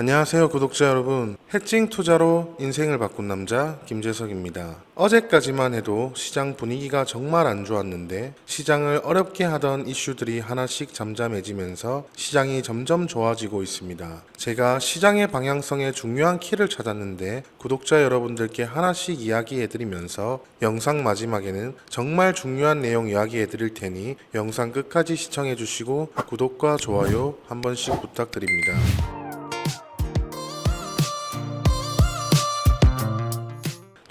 안녕하세요 구독자 여러분. 해칭 투자로 인생을 바꾼 남자 김재석입니다. 어제까지만 해도 시장 분위기가 정말 안 좋았는데 시장을 어렵게 하던 이슈들이 하나씩 잠잠해지면서 시장이 점점 좋아지고 있습니다. 제가 시장의 방향성에 중요한 키를 찾았는데 구독자 여러분들께 하나씩 이야기해드리면서 영상 마지막에는 정말 중요한 내용 이야기해드릴 테니 영상 끝까지 시청해주시고 구독과 좋아요 한 번씩 부탁드립니다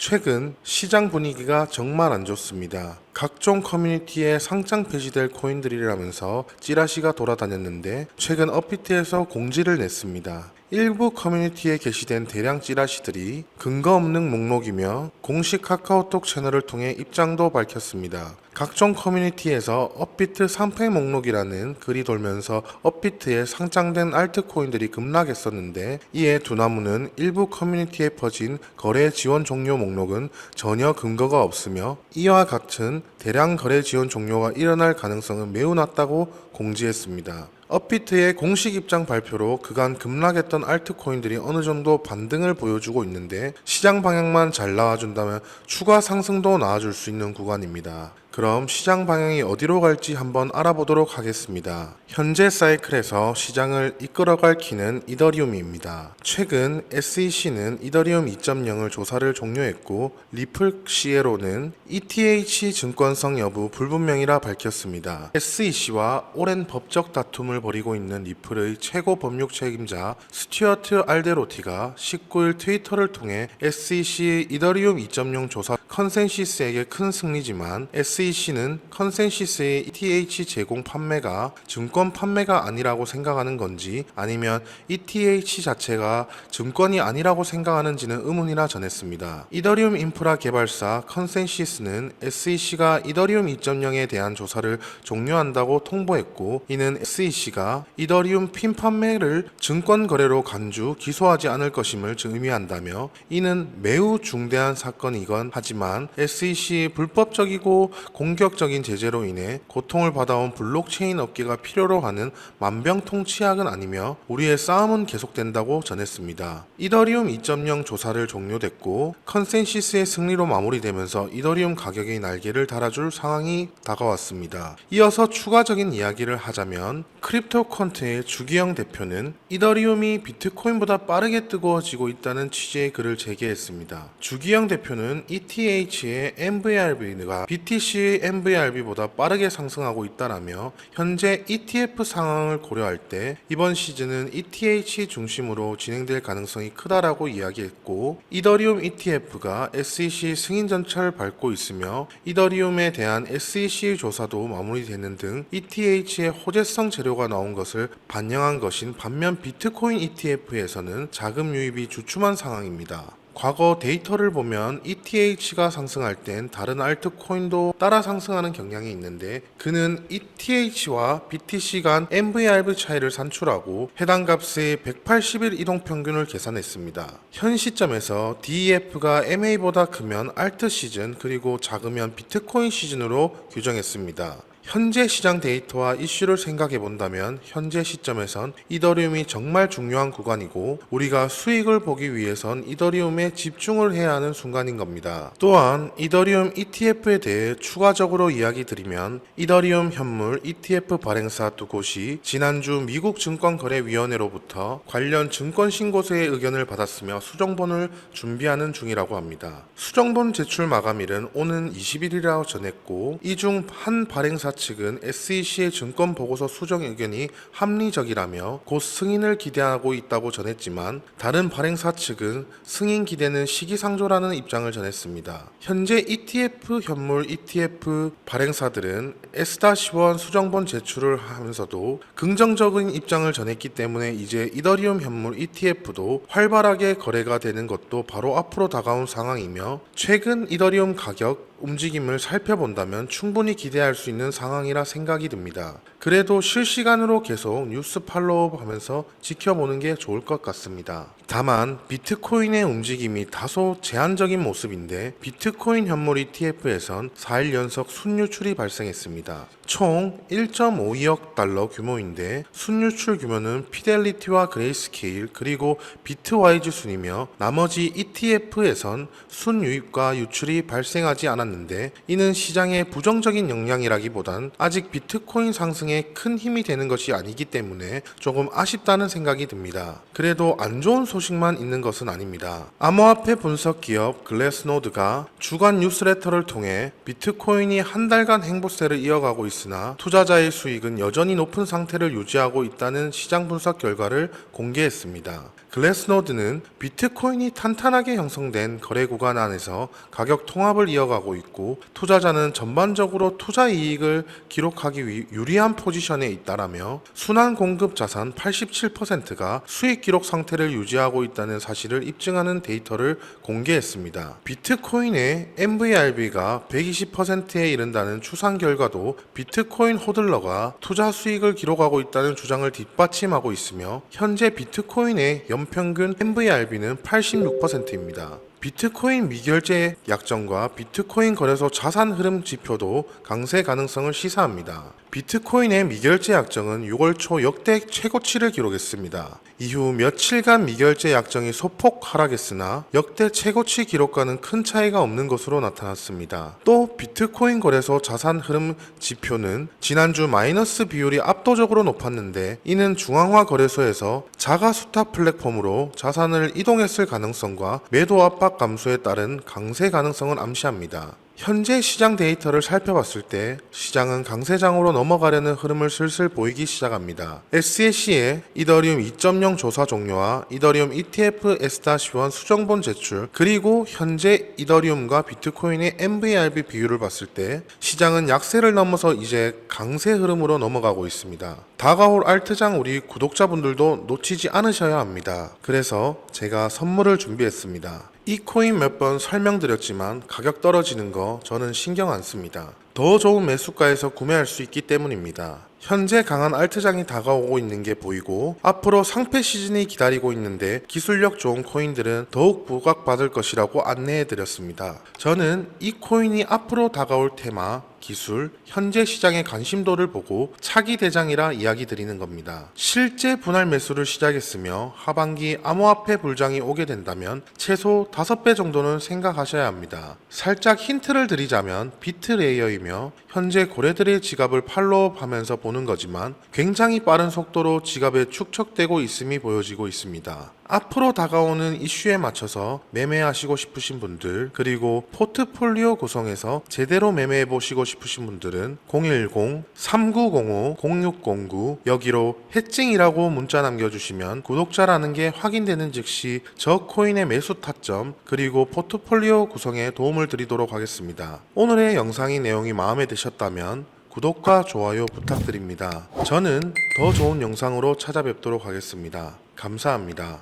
최근 시장 분위기가 정말 안 좋습니다. 각종 커뮤니티에 상장 폐지될 코인들이라면서 찌라시가 돌아다녔는데 최근 업비트에서 공지를 냈습니다. 일부 커뮤니티에 게시된 대량 찌라시들이 근거 없는 목록이며 공식 카카오톡 채널을 통해 입장도 밝혔습니다. 각종 커뮤니티에서 업비트 상패 목록이라는 글이 돌면서 업비트에 상장된 알트코인들이 급락했었는데 이에 두나무는 일부 커뮤니티에 퍼진 거래 지원 종료 목록은 전혀 근거가 없으며 이와 같은 대량 거래 지원 종료가 일어날 가능성은 매우 낮다고 공지했습니다. 업비트의 공식 입장 발표로 그간 급락했던 알트코인들이 어느 정도 반등을 보여주고 있는데 시장 방향만 잘 나와준다면 추가 상승도 나와줄 수 있는 구간입니다. 그럼 시장 방향이 어디로 갈지 한번 알아보도록 하겠습니다. 현재 사이클에서 시장을 이끌어갈 키는 이더리움입니다. 최근 SEC는 이더리움 2.0을 조사를 종료했고 리플 시에로는 ETH 증권성 여부 불분명이라 밝혔습니다. SEC와 오랜 법적 다툼을 벌이고 있는 리플의 최고 법률 책임자 스튜어트 알데로티가 19일 트위터를 통해 SEC 이더리움 2.0 조사 컨센시스에게 큰 승리지만 SEC 는 컨센시스의 ETH 제공 판매가 증권 판매가 아니라고 생각하는 건지 아니면 ETH 자체가 증권이 아니라고 생각하는지는 의문이라 전했습니다. 이더리움 인프라 개발사 컨센시스는 SEC가 이더리움 2.0에 대한 조사를 종료한다고 통보했고 이는 SEC가 이더리움 핀 판매를 증권 거래로 간주 기소하지 않을 것임을 의미한다며 이는 매우 중대한 사건이건 하지만 SEC 불법적이고 공격적인 제재로 인해 고통을 받아온 블록체인 업계가 필요로 하는 만병통치약은 아니며 우리의 싸움은 계속된다고 전했습니다. 이더리움 2.0 조사를 종료됐고 컨센시스의 승리로 마무리되면서 이더리움 가격의 날개를 달아줄 상황이 다가왔습니다. 이어서 추가적인 이야기를 하자면 크립토 콘트의 주기영 대표는 이더리움이 비트코인보다 빠르게 뜨거워지고 있다는 취지의 글을 제기했습니다. 주기영 대표는 ETH의 MVRB가 BTC MVRB보다 빠르게 상승하고 있다라며 현재 ETF 상황을 고려할 때 이번 시즌은 ETH 중심으로 진행될 가능성이 크다라고 이야기했고 이더리움 ETF가 SEC 승인 전철을 밟고 있으며 이더리움에 대한 SEC 조사도 마무리되는 등 ETH의 호재성 재료가 나온 것을 반영한 것인 반면 비트코인 ETF에서는 자금 유입이 주춤한 상황입니다. 과거 데이터를 보면 ETH가 상승할 땐 다른 알트코인도 따라 상승하는 경향이 있는데 그는 ETH와 BTC 간 MVRV 차이를 산출하고 해당 값의 180일 이동 평균을 계산했습니다. 현 시점에서 DEF가 MA보다 크면 알트 시즌 그리고 작으면 비트코인 시즌으로 규정했습니다. 현재 시장 데이터와 이슈를 생각해 본다면 현재 시점에선 이더리움이 정말 중요한 구간이고 우리가 수익을 보기 위해선 이더리움에 집중을 해야 하는 순간인 겁니다. 또한 이더리움 ETF에 대해 추가적으로 이야기 드리면 이더리움 현물 ETF 발행사 두 곳이 지난주 미국 증권거래위원회로부터 관련 증권 신고서의 의견을 받았으며 수정본을 준비하는 중이라고 합니다. 수정본 제출 마감일은 오는 20일이라고 전했고 이 중 한 발행사 측은 SEC의 증권 보고서 수정 의견이 합리적이라며 곧 승인을 기대하고 있다고 전했지만 다른 발행사 측은 승인 기대는 시기상조라는 입장을 전했습니다. 현재 ETF 현물 ETF 발행사들은 S-1 수정본 제출을 하면서도 긍정적인 입장을 전했기 때문에 이제 이더리움 현물 ETF도 활발하게 거래가 되는 것도 바로 앞으로 다가온 상황이며 최근 이더리움 가격 움직임을 살펴본다면 충분히 기대할 수 있는 상황이라 생각이 듭니다. 그래도 실시간으로 계속 뉴스 팔로우 하면서 지켜보는 게 좋을 것 같습니다. 다만 비트코인의 움직임이 다소 제한적인 모습인데 비트코인 현물 ETF에선 4일 연속 순유출이 발생했습니다. 총 1.52억 달러 규모인데 순유출 규모는 피델리티와 그레이스케일 그리고 비트와이즈 순이며 나머지 ETF에선 순유입과 유출이 발생하지 않았 는데 이는 시장의 부정적인 영향이라기보단 아직 비트코인 상승에 큰 힘이 되는 것이 아니기 때문에 조금 아쉽다는 생각이 듭니다. 그래도 안 좋은 소식만 있는 것은 아닙니다. 암호화폐 분석 기업 글래스노드가 주간 뉴스레터를 통해 비트코인이 한 달간 행보세를 이어가고 있으나 투자자의 수익은 여전히 높은 상태를 유지하고 있다는 시장 분석 결과를 공개했습니다. 글래스노드는 비트코인이 탄탄하게 형성된 거래 구간 안에서 가격 통합을 이어가고 있고 투자자는 전반적으로 투자 이익을 기록하기 위 유리한 포지션에 있다라며 순환 공급 자산 87%가 수익 기록 상태를 유지하고 있다는 사실을 입증하는 데이터를 공개했습니다. 비트코인의 MVRB가 120%에 이른다는 추산 결과도 비트코인 호들러가 투자 수익을 기록하고 있다는 주장을 뒷받침하고 있으며 현재 비트코인의 연 평균 MVRB는 86%입니다. 비트코인 미결제 약정과 비트코인 거래소 자산 흐름 지표도 강세 가능성을 시사합니다. 비트코인의 미결제 약정은 6월 초 역대 최고치를 기록했습니다. 이후 며칠간 미결제 약정이 소폭 하락했으나 역대 최고치 기록과는 큰 차이가 없는 것으로 나타났습니다. 또 비트코인 거래소 자산 흐름 지표는 지난주 마이너스 비율이 압도적으로 높았는데 이는 중앙화 거래소에서 자가 수탁 플랫폼으로 자산을 이동했을 가능성과 매도 압박 감소에 따른 강세 가능성을 암시합니다. 현재 시장 데이터를 살펴봤을 때 시장은 강세장으로 넘어가려는 흐름을 슬슬 보이기 시작합니다. SEC의 이더리움 2.0 조사 종료와 이더리움 ETF S-1 수정본 제출 그리고 현재 이더리움과 비트코인의 MVRB 비율을 봤을 때 시장은 약세를 넘어서 이제 강세 흐름으로 넘어가고 있습니다. 다가올 알트장 우리 구독자분들도 놓치지 않으셔야 합니다. 그래서 제가 선물을 준비했습니다. 이 코인 몇 번 설명드렸지만 가격 떨어지는 거 저는 신경 안 씁니다. 더 좋은 매수가에서 구매할 수 있기 때문입니다. 현재 강한 알트장이 다가오고 있는 게 보이고 앞으로 상패 시즌이 기다리고 있는데 기술력 좋은 코인들은 더욱 부각받을 것이라고 안내해 드렸습니다. 저는 이 코인이 앞으로 다가올 테마 기술, 현재 시장의 관심도를 보고 차기 대장이라 이야기 드리는 겁니다. 실제 분할 매수를 시작했으며 하반기 암호화폐 불장이 오게 된다면 최소 5배 정도는 생각하셔야 합니다. 살짝 힌트를 드리자면 비트 레이어이며 현재 고래들의 지갑을 팔로우하면서 보는 거지만 굉장히 빠른 속도로 지갑에 축적되고 있음이 보여지고 있습니다. 앞으로 다가오는 이슈에 맞춰서 매매하시고 싶으신 분들 그리고 포트폴리오 구성에서 제대로 매매해 보시고 싶으신 분들은 010-3905-0609 여기로 해칭이라고 문자 남겨주시면 구독자라는 게 확인되는 즉시 저 코인의 매수 타점 그리고 포트폴리오 구성에 도움을 드리도록 하겠습니다. 오늘의 영상의 내용이 마음에 드셨다면 구독과 좋아요 부탁드립니다. 저는 더 좋은 영상으로 찾아뵙도록 하겠습니다. 감사합니다.